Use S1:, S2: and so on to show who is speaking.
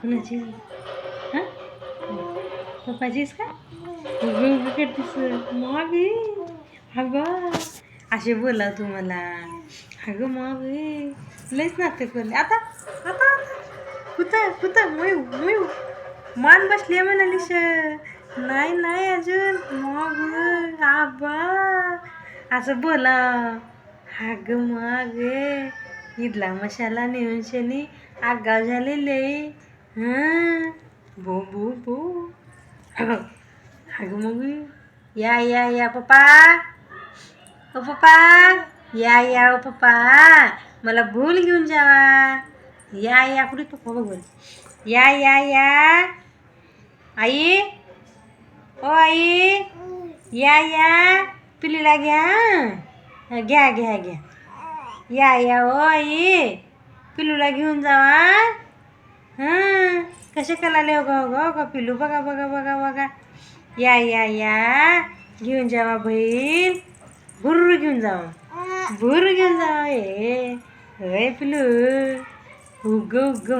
S1: कुणाची हां पप्पाचीच का उगं उगं करतेस मागे अगं असे बोला तू मला अगं मावी लयच नाटक करले आता आता कुठं कुठं मयू मयू मान बसली म्हणाली श नाही नाही अजून मग आबा असं बोला अग मग इडला मसाला नेऊन शनी आगाव झालेले भो बो बो अगं मग या या या पप्पा ओ पप्पा या या ओ पप्पा मला भूल घेऊन जावा या या कुठे पप्पा बघून या या या आई ओ आई या या पिलीला घ्या घ्या घ्या घ्या या या ओ आई पिलूला घेऊन जावा हां कसे कलाले हो गं गं गं पिलू बघा बघा बघा बघा या या या घेऊन जावा बहीण भुर्र घेऊन जावा भुर्र घेऊन जावा ए होय पिलू उग उग